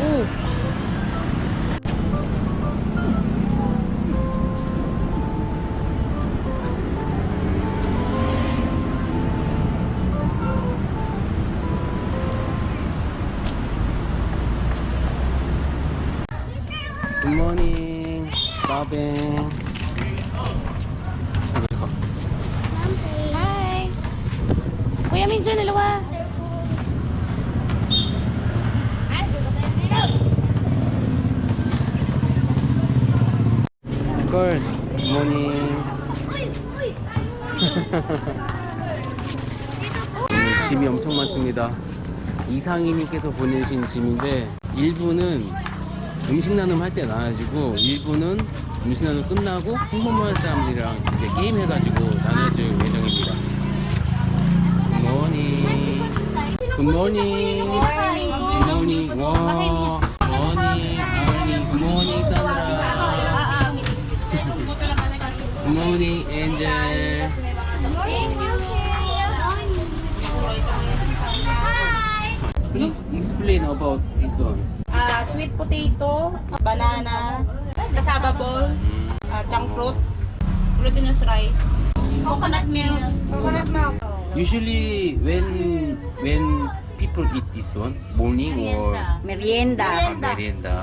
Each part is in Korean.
오. 굿모닝 바뱅 Hi. Kuya Minjo, dalawa. 걸 굿모닝 오늘 짐이 엄청 많습니다. 이상희님께서 보내신 짐인데 일부는 음식 나눔 할 때 나눠주고 일부는 음식 나눔 끝나고 홍보할 사람들이랑 이제 게임 해가지고 나눠줄 예정입니다. 굿모닝. 굿모닝. 굿모닝. 와 굿모닝. 아니 굿모닝. 사느라 Good morning, Angel. Good morning, uh, Hi! Please explain about this one. Uh, sweet potato, banana, cassava ball, uh, junk fruits, glutinous rice, coconut milk. Coconut milk. Usually, when when people eat this one, morning or merienda. Ah, merienda.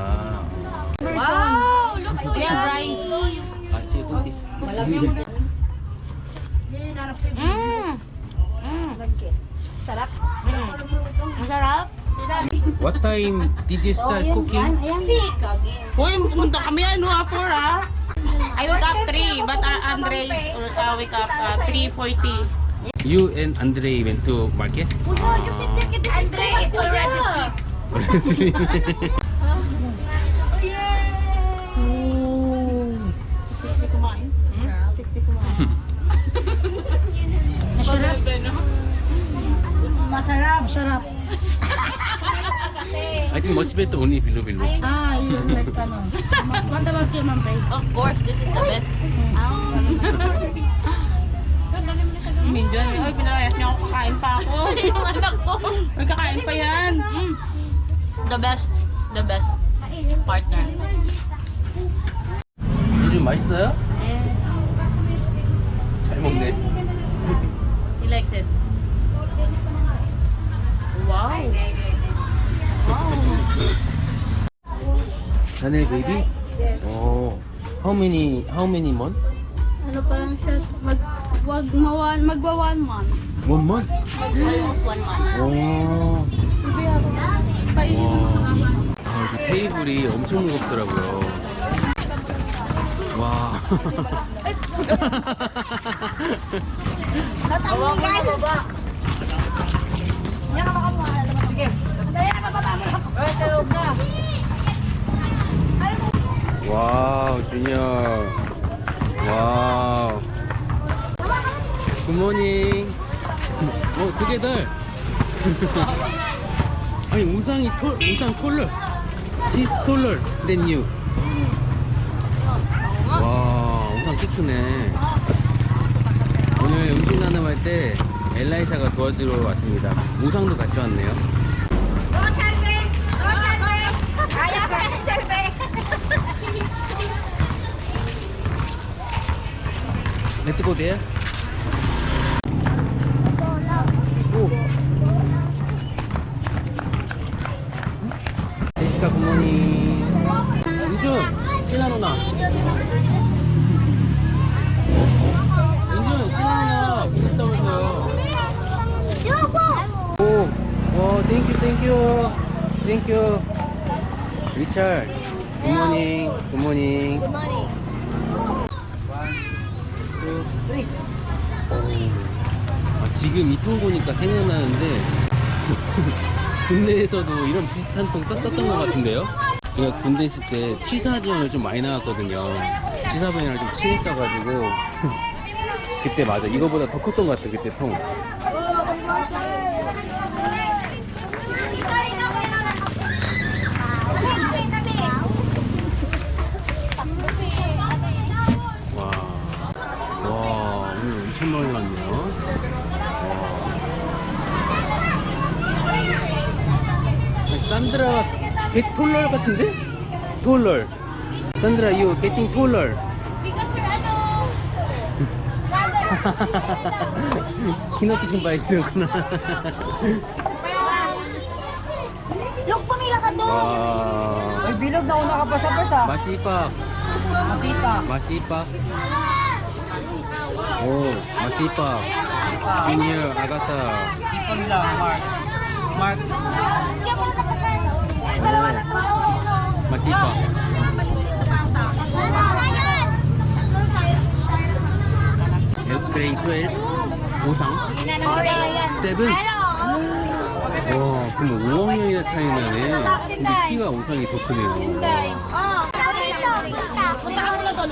Wow, looks so yummy. Rice. Mmm. Mmm. Sarap. Mm. Masarap. What time did you start cooking? Six. Uy, pumunta kami ano ah, four ah. I wake up 3, but uh, Andre is uh, wake up uh, 3.40. You and Andre went to market? Andre is already asleep. Sexy Masarap. Masarap. I think much better only below below. Ah, yun. Like ano. What about you, Ma'am Pei? Of course, this is the best. Si Minjan, ay, pinalayas niya ako, kakain pa ako. Yung anak ko. May kakain pa yan. Mm. The best. The best partner. 요즘 맛있어요? 잘 먹네. 자네 베이비? 어. How many how many month? Ano pa lang siya, mag, wag, mawan, magwa one month. One month? Almost one month. mo 와. naman. 아, 이 테이블이 엄청 무겁더라고요. 와. 와우, 주니어. 와우. 굿모닝. 어, 두개들. 아니, 우상이 톨, 우상 톨러. She's taller than. 와, 우상 키 크네. 오늘 음식 나눔할 때 엘라이샤가 도와주러 왔습니다. 우상도 같이 왔네요. Let's go there. 오. 제시카 굿모닝. 윤준, 신아 누나. 윤준, 신아 누나 보셨다면서요. 오, 와, 땡큐, 땡큐. 땡큐. 리찰. 굿모닝, 굿모닝. 아, 지금 이 통 보니까 생각나는데 군대에서도 이런 비슷한 통 썼었던 것 같은데요? 제가 군대 있을 때 취사 지원을 좀 많이 나갔거든요. 취사병이랑 좀 친했어가지고 그때 맞아 이거보다 더 컸던 것 같아 그때 통. 와, 와 오늘 엄청 많이 왔네요. 와. 산드라가 개 톨럴 같은데? 톨럴. 산드라, you getting taller. 키너트 신발 신는구나. Look, pumila ka doon. 와. May bilog na una ka pa sa basa. 마시박. Masita. 마시박. 오, 마시박. 주니어 아가타. Lang, Mark. Mark. 마시박. 그레이 12 오상 세븐 와 그럼 5학년이나 차이 나네. 근데 키가 오상이 더 크네요 Punta ka muna doon.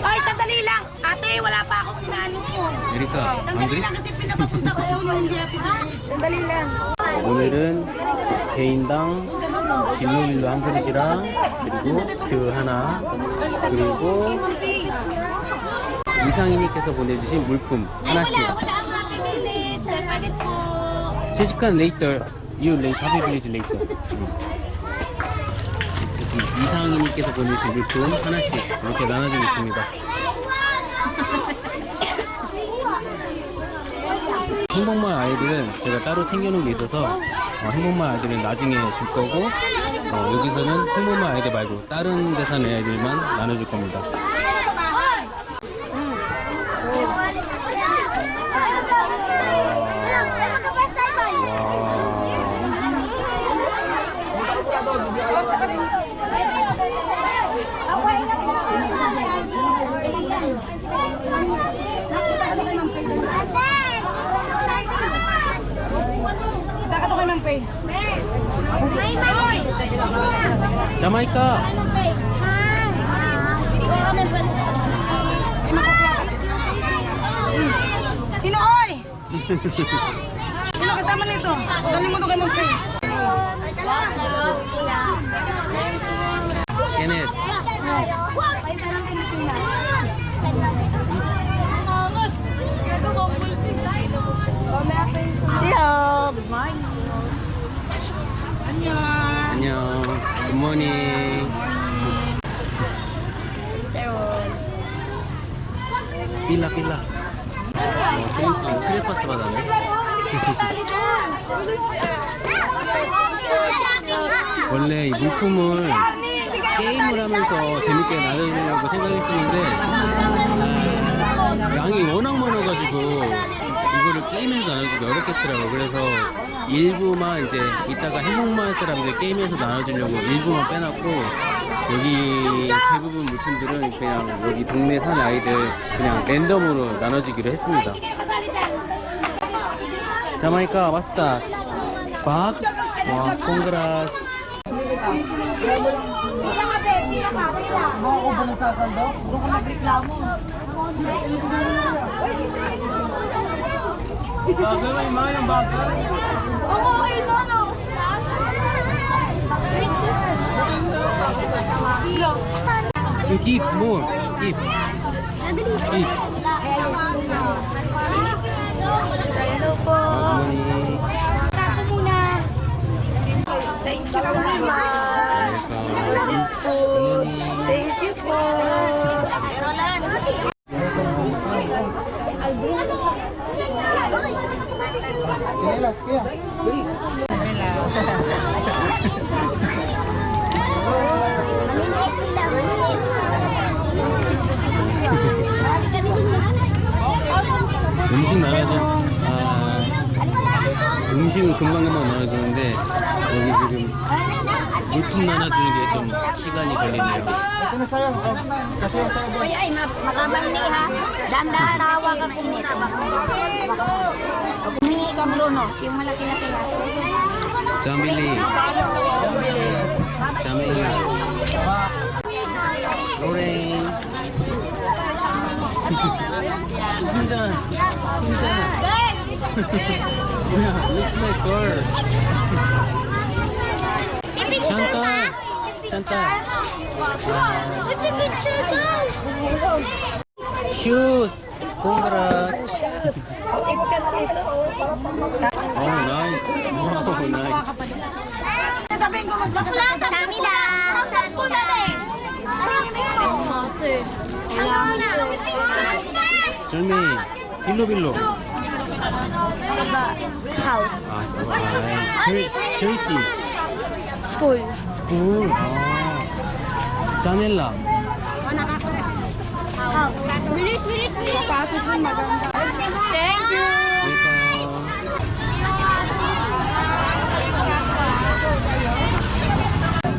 Ay, sandali lang. Ate, wala pa akong inaano yun. 에리카 Sandali 안그리? lang kasi pinapapunta ko yung jefe. Sandali lang. 오늘은 개인당 김노밀로 한 그릇이랑 그리고 그 하나 그리고 이상희님께서 보내주신 물품 하나씩 Wala, ang happy village. Sir, bakit po? 실시간 레이터 later happy village later 이렇 게 이상희님께서 보내주신 물품 하나씩 이렇게 나눠주고 있습니다. 행복만 아이들은 제가 따로 챙겨놓은 게 있어서 어, 행복만 아이들은 나중에 줄 거고 어, 여기서는 행복만 아이들 말고 다른 데 사는 아이들만 나눠줄 겁니다 자마이카 Sino, oy? Sino kasama nito? Dali mo to kay Ma'am Pay. 케넷 Hello. Good morning. 안녕 굿모닝. 필라 필라. 어, 크레파스 받았네. 원래 이 물품을 게임을 하면서 재밌게 나눠주려고 생각했었는데 아, 양이 워낙 많아가지고 이거를 게임에서 나눠주기 어렵겠더라고 그래서 일부만 이제 이따가 행복마을 사람들 게임에서 나눠주려고 일부만 빼놨고 여기 대부분 물품들은 그냥 여기 동네 사는 아이들 그냥 랜덤으로 나눠주기로 했습니다. 자마이카 마스타 박? 와 콩그라스 Gagawin mo yung bagay. You give more. Give. Give. Hello po. 어머니. Ako muna. Thank you very much. For this food. Thank you po. Kinelas, kuya. Dali. 음식 나눠줘. 아, 음식은 금방금방 나눠주는데 여기 지금 물품 나눠주는 게 좀 시간이 걸리네요. Oh. Kuya, ay makabang. Dandahan kumita? Humingi ka Bruno. Yung malaki-laki ha. 자밀리. 자밀리. 로레인. 흰자. 흰자. 뭐야, looks like girl. 샨타. 샨타. picture 슈스. 공그라. Oh, nice. Wow, nice. Sabihin ko, mas bakla. Dami na. Saan ko na eh? 절미, 빌로빌로. Saba. House. 아, 아, 절, 절시. School. 스쿨. 아. 자넬라. Thank you. 웰컴.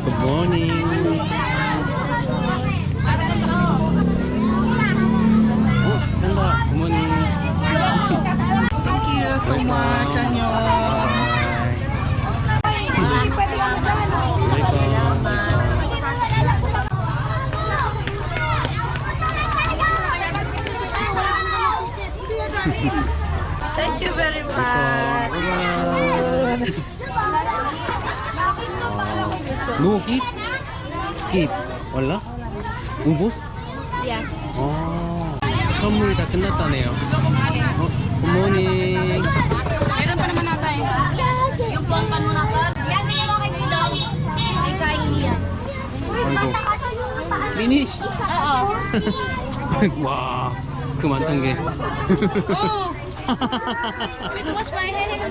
Good morning. No gift? Gift. Wala? Ubos? Yes. 아, 선물이 다 끝났다네요. 어, 굿모닝. Meron pa naman natin. Yung pangkan mo na ka. Yan, bigyan mo kay Bilong. May kain yan. 아이고. 피니시. Oo. 와, 그 많단 게. Wait, wash my hair.